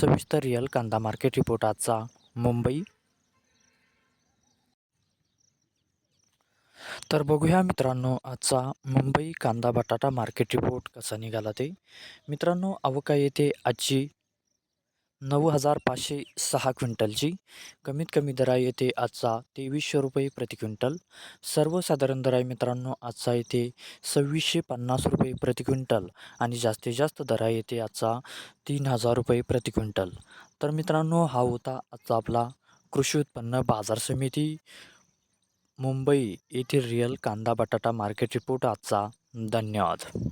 सविस्तर रिअल कांदा market report आजचा मुंबई. तर बघूया मित्रांनो आजचा मुंबई कांदा बटाटा मार्केट रिपोर्ट कसा निघाला ते. मित्रांनो आवका येथे आजची. नऊ हजार पाचशे सहा क्विंटलची. कमीत कमी दर येथे आजचा तेवीसशे रुपये प्रति क्विंटल. सर्वसाधारण दराई मित्रांनो आजचा येथे सव्वीसशे पन्नास रुपये प्रति क्विंटल आणि जास्तीत जास्त दर येथे आजचा तीन हजार रुपये प्रति क्विंटल. तर मित्रांनो हा होता आजचा आपला कृषी उत्पन्न बाजार समिती. मुंबई येथील रिअल कांदा बटाटा मार्केट रिपोर्ट आजचा. धन्यवाद.